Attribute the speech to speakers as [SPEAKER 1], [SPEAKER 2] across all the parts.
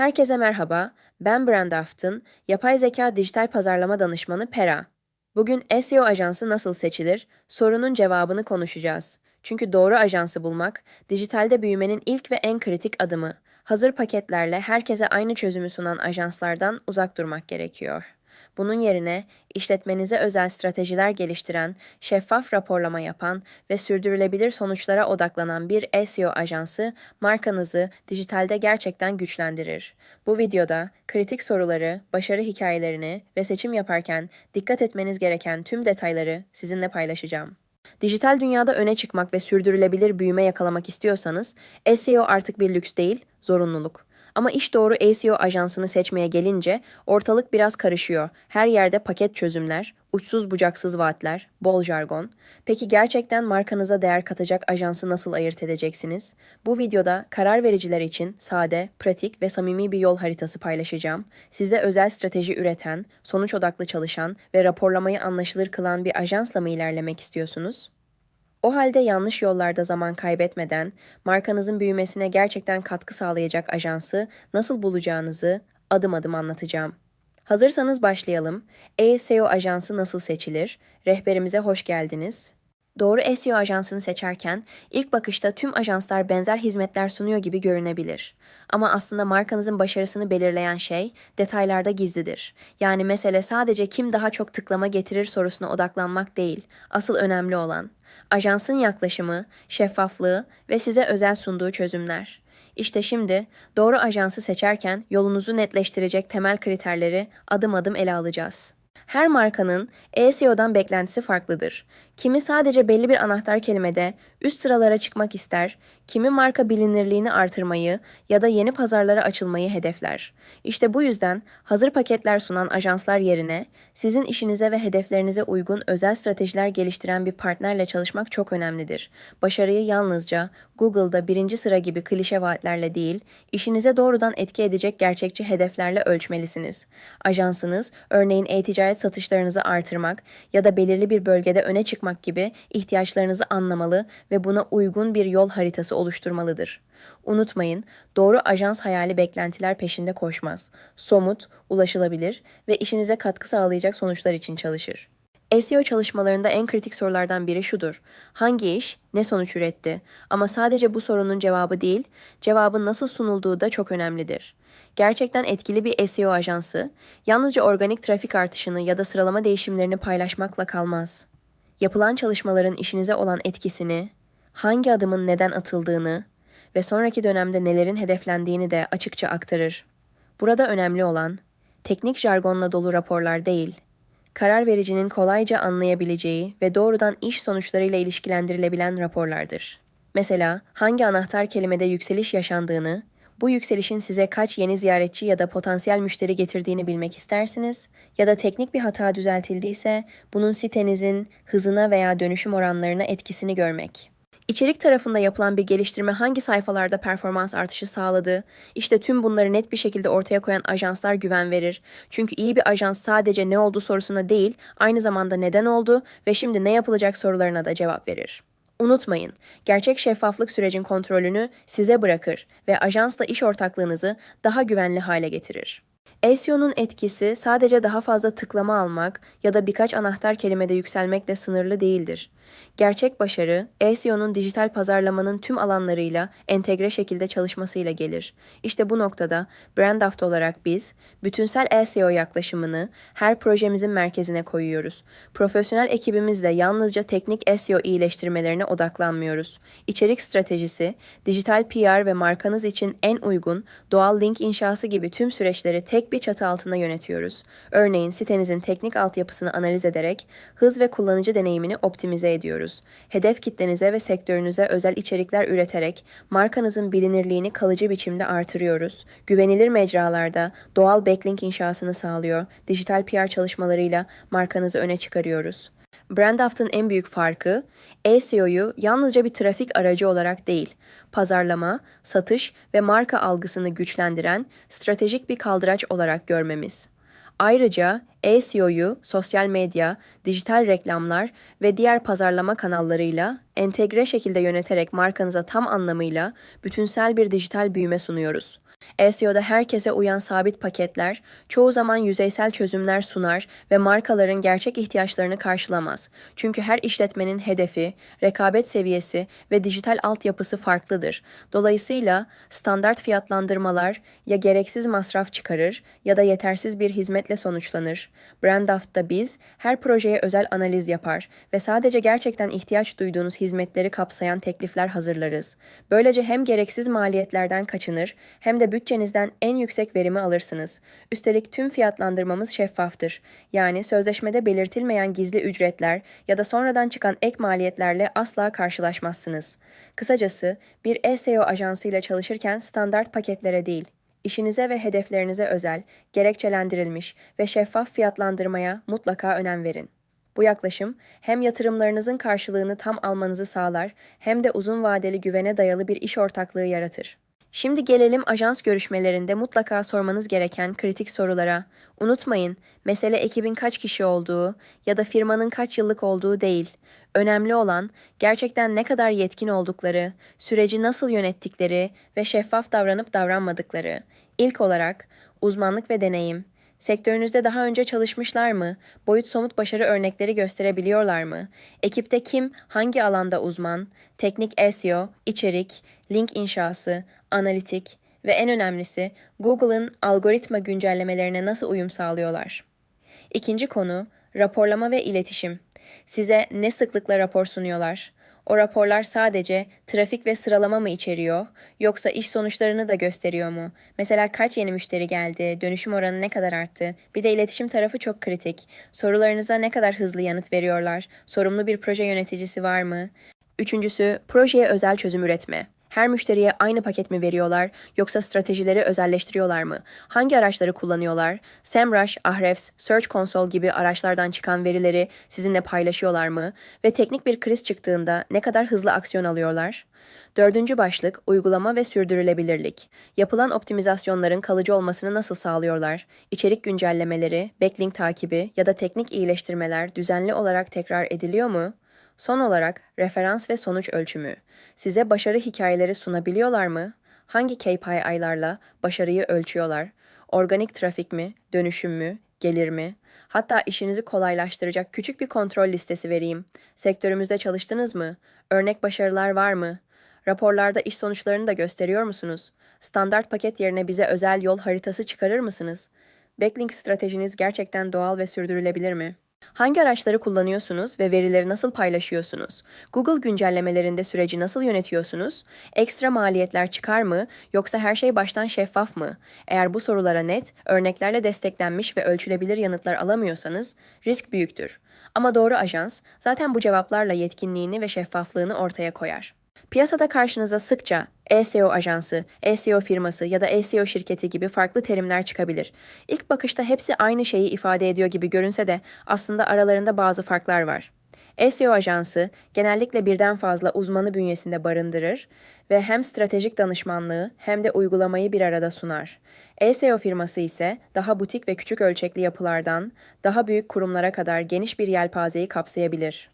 [SPEAKER 1] Herkese merhaba, ben Brand Afton, yapay zeka dijital pazarlama danışmanı Pera. Bugün SEO ajansı nasıl seçilir sorunun cevabını konuşacağız. Çünkü doğru ajansı bulmak, dijitalde büyümenin ilk ve en kritik adımı. Hazır paketlerle herkese aynı çözümü sunan ajanslardan uzak durmak gerekiyor. Bunun yerine işletmenize özel stratejiler geliştiren, şeffaf raporlama yapan ve sürdürülebilir sonuçlara odaklanan bir SEO ajansı markanızı dijitalde gerçekten güçlendirir. Bu videoda kritik soruları, başarı hikayelerini ve seçim yaparken dikkat etmeniz gereken tüm detayları sizinle paylaşacağım. Dijital dünyada öne çıkmak ve sürdürülebilir büyüme yakalamak istiyorsanız SEO artık bir lüks değil, zorunluluk. Ama iş doğru SEO ajansını seçmeye gelince ortalık biraz karışıyor. Her yerde paket çözümler, uçsuz bucaksız vaatler, bol jargon. Peki gerçekten markanıza değer katacak ajansı nasıl ayırt edeceksiniz? Bu videoda karar vericiler için sade, pratik ve samimi bir yol haritası paylaşacağım. Size özel strateji üreten, sonuç odaklı çalışan ve raporlamayı anlaşılır kılan bir ajansla mı ilerlemek istiyorsunuz? O halde yanlış yollarda zaman kaybetmeden markanızın büyümesine gerçekten katkı sağlayacak ajansı nasıl bulacağınızı adım adım anlatacağım. Hazırsanız başlayalım. E-SEO ajansı nasıl seçilir? Rehberimize hoş geldiniz. Doğru SEO ajansını seçerken ilk bakışta tüm ajanslar benzer hizmetler sunuyor gibi görünebilir. Ama aslında markanızın başarısını belirleyen şey detaylarda gizlidir. Yani mesele sadece kim daha çok tıklama getirir sorusuna odaklanmak değil, asıl önemli olan ajansın yaklaşımı, şeffaflığı ve size özel sunduğu çözümler. İşte şimdi doğru ajansı seçerken yolunuzu netleştirecek temel kriterleri adım adım ele alacağız. Her markanın SEO'dan beklentisi farklıdır. Kimi sadece belli bir anahtar kelimede üst sıralara çıkmak ister, kimi marka bilinirliğini artırmayı ya da yeni pazarlara açılmayı hedefler. İşte bu yüzden hazır paketler sunan ajanslar yerine sizin işinize ve hedeflerinize uygun özel stratejiler geliştiren bir partnerle çalışmak çok önemlidir. Başarıyı yalnızca Google'da birinci sıra gibi klişe vaatlerle değil, işinize doğrudan etki edecek gerçekçi hedeflerle ölçmelisiniz. Ajansınız, örneğin e-ticaret satışlarınızı artırmak ya da belirli bir bölgede öne çıkmak gibi ihtiyaçlarınızı anlamalı ve buna uygun bir yol haritası oluşturmalıdır. Unutmayın, doğru ajans hayali beklentiler peşinde koşmaz. Somut, ulaşılabilir ve işinize katkı sağlayacak sonuçlar için çalışır. SEO çalışmalarında en kritik sorulardan biri şudur. Hangi iş ne sonuç üretti? Ama sadece bu sorunun cevabı değil, cevabın nasıl sunulduğu da çok önemlidir. Gerçekten etkili bir SEO ajansı, yalnızca organik trafik artışını ya da sıralama değişimlerini paylaşmakla kalmaz. Yapılan çalışmaların işinize olan etkisini, hangi adımın neden atıldığını ve sonraki dönemde nelerin hedeflendiğini de açıkça aktarır. Burada önemli olan, teknik jargonla dolu raporlar değil, karar vericinin kolayca anlayabileceği ve doğrudan iş sonuçlarıyla ilişkilendirilebilen raporlardır. Mesela hangi anahtar kelimede yükseliş yaşandığını, bu yükselişin size kaç yeni ziyaretçi ya da potansiyel müşteri getirdiğini bilmek istersiniz ya da teknik bir hata düzeltildiyse bunun sitenizin hızına veya dönüşüm oranlarına etkisini görmek. İçerik tarafında yapılan bir geliştirme hangi sayfalarda performans artışı sağladı? İşte tüm bunları net bir şekilde ortaya koyan ajanslar güven verir. Çünkü iyi bir ajans sadece ne oldu sorusuna değil, aynı zamanda neden oldu ve şimdi ne yapılacak sorularına da cevap verir. Unutmayın, gerçek şeffaflık sürecin kontrolünü size bırakır ve ajansla iş ortaklığınızı daha güvenli hale getirir. SEO'nun etkisi sadece daha fazla tıklama almak ya da birkaç anahtar kelimede yükselmekle sınırlı değildir. Gerçek başarı, SEO'nun dijital pazarlamanın tüm alanlarıyla entegre şekilde çalışmasıyla gelir. İşte bu noktada Brandaft olarak biz, bütünsel SEO yaklaşımını her projemizin merkezine koyuyoruz. Profesyonel ekibimizle yalnızca teknik SEO iyileştirmelerine odaklanmıyoruz. İçerik stratejisi, dijital PR ve markanız için en uygun doğal link inşası gibi tüm süreçleri tek bir çatı altında yönetiyoruz. Örneğin sitenizin teknik altyapısını analiz ederek hız ve kullanıcı deneyimini optimize ediyoruz. Hedef kitlenize ve sektörünüze özel içerikler üreterek markanızın bilinirliğini kalıcı biçimde artırıyoruz. Güvenilir mecralarda doğal backlink inşasını sağlıyor. Dijital PR çalışmalarıyla markanızı öne çıkarıyoruz. Brandaft'ın en büyük farkı, SEO'yu yalnızca bir trafik aracı olarak değil, pazarlama, satış ve marka algısını güçlendiren stratejik bir kaldıraç olarak görmemiz. Ayrıca SEO'yu sosyal medya, dijital reklamlar ve diğer pazarlama kanallarıyla entegre şekilde yöneterek markanıza tam anlamıyla bütünsel bir dijital büyüme sunuyoruz. SEO'da herkese uyan sabit paketler, çoğu zaman yüzeysel çözümler sunar ve markaların gerçek ihtiyaçlarını karşılamaz. Çünkü her işletmenin hedefi, rekabet seviyesi ve dijital altyapısı farklıdır. Dolayısıyla standart fiyatlandırmalar ya gereksiz masraf çıkarır ya da yetersiz bir hizmetle sonuçlanır. Brandaft'ta biz her projeye özel analiz yapar ve sadece gerçekten ihtiyaç duyduğunuz hizmetleri kapsayan teklifler hazırlarız. Böylece hem gereksiz maliyetlerden kaçınır hem de bütçenizden en yüksek verimi alırsınız. Üstelik tüm fiyatlandırmamız şeffaftır. Yani sözleşmede belirtilmeyen gizli ücretler ya da sonradan çıkan ek maliyetlerle asla karşılaşmazsınız. Kısacası bir SEO ajansıyla çalışırken standart paketlere değil, işinize ve hedeflerinize özel, gerekçelendirilmiş ve şeffaf fiyatlandırmaya mutlaka önem verin. Bu yaklaşım hem yatırımlarınızın karşılığını tam almanızı sağlar hem de uzun vadeli güvene dayalı bir iş ortaklığı yaratır. Şimdi gelelim ajans görüşmelerinde mutlaka sormanız gereken kritik sorulara. Unutmayın, mesele ekibin kaç kişi olduğu ya da firmanın kaç yıllık olduğu değil. Önemli olan gerçekten ne kadar yetkin oldukları, süreci nasıl yönettikleri ve şeffaf davranıp davranmadıkları. İlk olarak uzmanlık ve deneyim. Sektörünüzde daha önce çalışmışlar mı? Boyut somut başarı örnekleri gösterebiliyorlar mı? Ekipte kim, hangi alanda uzman? Teknik SEO, içerik, link inşası, analitik ve en önemlisi Google'ın algoritma güncellemelerine nasıl uyum sağlıyorlar? İkinci konu raporlama ve iletişim. Size ne sıklıkla rapor sunuyorlar? O raporlar sadece trafik ve sıralama mı içeriyor yoksa iş sonuçlarını da gösteriyor mu? Mesela kaç yeni müşteri geldi, dönüşüm oranı ne kadar arttı? Bir de iletişim tarafı çok kritik. Sorularınıza ne kadar hızlı yanıt veriyorlar? Sorumlu bir proje yöneticisi var mı? Üçüncüsü, projeye özel çözüm üretme. Her müşteriye aynı paket mi veriyorlar yoksa stratejileri özelleştiriyorlar mı? Hangi araçları kullanıyorlar? SEMrush, Ahrefs, Search Console gibi araçlardan çıkan verileri sizinle paylaşıyorlar mı? Ve teknik bir kriz çıktığında ne kadar hızlı aksiyon alıyorlar? Dördüncü başlık uygulama ve sürdürülebilirlik. Yapılan optimizasyonların kalıcı olmasını nasıl sağlıyorlar? İçerik güncellemeleri, backlink takibi ya da teknik iyileştirmeler düzenli olarak tekrar ediliyor mu? Son olarak referans ve sonuç ölçümü. Size başarı hikayeleri sunabiliyorlar mı? Hangi KPI'larla başarıyı ölçüyorlar? Organik trafik mi, dönüşüm mü, gelir mi? Hatta işinizi kolaylaştıracak küçük bir kontrol listesi vereyim. Sektörümüzde çalıştınız mı? Örnek başarılar var mı? Raporlarda iş sonuçlarını da gösteriyor musunuz? Standart paket yerine bize özel yol haritası çıkarır mısınız? Backlink stratejiniz gerçekten doğal ve sürdürülebilir mi? Hangi araçları kullanıyorsunuz ve verileri nasıl paylaşıyorsunuz? Google güncellemelerinde süreci nasıl yönetiyorsunuz? Ekstra maliyetler çıkar mı yoksa her şey baştan şeffaf mı? Eğer bu sorulara net, örneklerle desteklenmiş ve ölçülebilir yanıtlar alamıyorsanız risk büyüktür. Ama doğru ajans zaten bu cevaplarla yetkinliğini ve şeffaflığını ortaya koyar. Piyasada karşınıza sıkça SEO ajansı, SEO firması ya da SEO şirketi gibi farklı terimler çıkabilir. İlk bakışta hepsi aynı şeyi ifade ediyor gibi görünse de aslında aralarında bazı farklar var. SEO ajansı genellikle birden fazla uzmanı bünyesinde barındırır ve hem stratejik danışmanlığı hem de uygulamayı bir arada sunar. SEO firması ise daha butik ve küçük ölçekli yapılardan daha büyük kurumlara kadar geniş bir yelpazeyi kapsayabilir.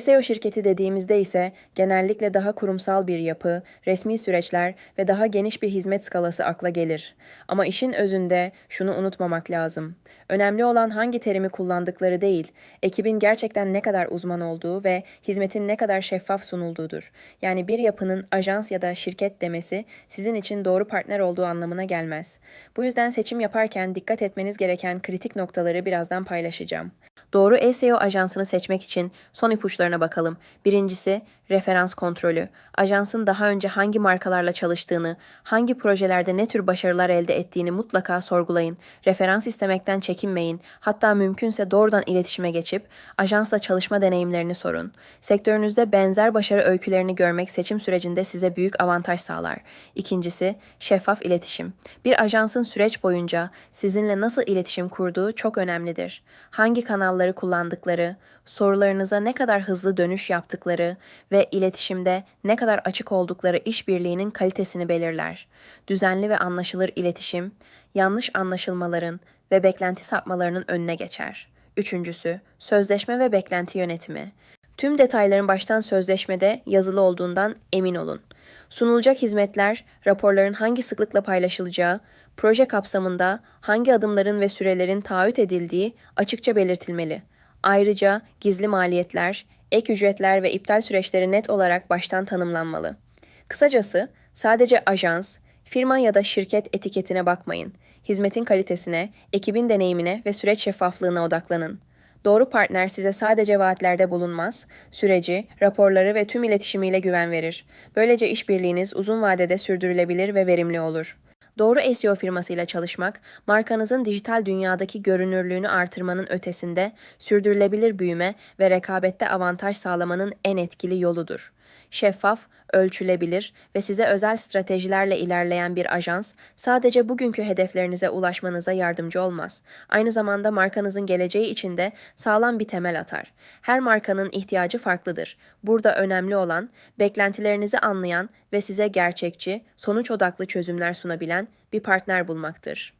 [SPEAKER 1] SEO şirketi dediğimizde ise genellikle daha kurumsal bir yapı, resmi süreçler ve daha geniş bir hizmet skalası akla gelir. Ama işin özünde şunu unutmamak lazım. Önemli olan hangi terimi kullandıkları değil, ekibin gerçekten ne kadar uzman olduğu ve hizmetin ne kadar şeffaf sunulduğudur. Yani bir yapının ajans ya da şirket demesi sizin için doğru partner olduğu anlamına gelmez. Bu yüzden seçim yaparken dikkat etmeniz gereken kritik noktaları birazdan paylaşacağım. Doğru SEO ajansını seçmek için son ipuçlarına bakalım. Birincisi referans kontrolü. Ajansın daha önce hangi markalarla çalıştığını, hangi projelerde ne tür başarılar elde ettiğini mutlaka sorgulayın. Referans istemekten çekinmeyin. Hatta mümkünse doğrudan iletişime geçip ajansla çalışma deneyimlerini sorun. Sektörünüzde benzer başarı öykülerini görmek seçim sürecinde size büyük avantaj sağlar. İkincisi şeffaf iletişim. Bir ajansın süreç boyunca sizinle nasıl iletişim kurduğu çok önemlidir. Hangi kanalları kullandıkları, sorularınıza ne kadar hızlı dönüş yaptıkları ve iletişimde ne kadar açık oldukları işbirliğinin kalitesini belirler. Düzenli ve anlaşılır iletişim, yanlış anlaşılmaların, ve beklenti sapmalarının önüne geçer. Üçüncüsü, sözleşme ve beklenti yönetimi. Tüm detayların baştan sözleşmede yazılı olduğundan emin olun. Sunulacak hizmetler, raporların hangi sıklıkla paylaşılacağı, proje kapsamında hangi adımların ve sürelerin taahhüt edildiği açıkça belirtilmeli. Ayrıca gizli maliyetler, ek ücretler ve iptal süreçleri net olarak baştan tanımlanmalı. Kısacası sadece ajans, firma ya da şirket etiketine bakmayın. Hizmetin kalitesine, ekibin deneyimine ve süreç şeffaflığına odaklanın. Doğru partner size sadece vaatlerde bulunmaz, süreci, raporları ve tüm iletişimiyle güven verir. Böylece işbirliğiniz uzun vadede sürdürülebilir ve verimli olur. Doğru SEO firmasıyla çalışmak, markanızın dijital dünyadaki görünürlüğünü artırmanın ötesinde sürdürülebilir büyüme ve rekabette avantaj sağlamanın en etkili yoludur. Şeffaf, ölçülebilir ve size özel stratejilerle ilerleyen bir ajans sadece bugünkü hedeflerinize ulaşmanıza yardımcı olmaz. Aynı zamanda markanızın geleceği için de sağlam bir temel atar. Her markanın ihtiyacı farklıdır. Burada önemli olan beklentilerinizi anlayan ve size gerçekçi, sonuç odaklı çözümler sunabilen bir partner bulmaktır.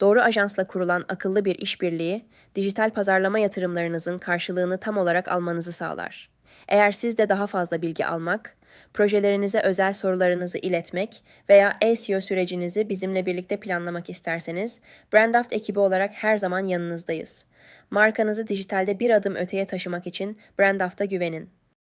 [SPEAKER 1] Doğru ajansla kurulan akıllı bir işbirliği, dijital pazarlama yatırımlarınızın karşılığını tam olarak almanızı sağlar. Eğer siz de daha fazla bilgi almak, projelerinize özel sorularınızı iletmek veya SEO sürecinizi bizimle birlikte planlamak isterseniz, Brandaft ekibi olarak her zaman yanınızdayız. Markanızı dijitalde bir adım öteye taşımak için Brandaft'a güvenin.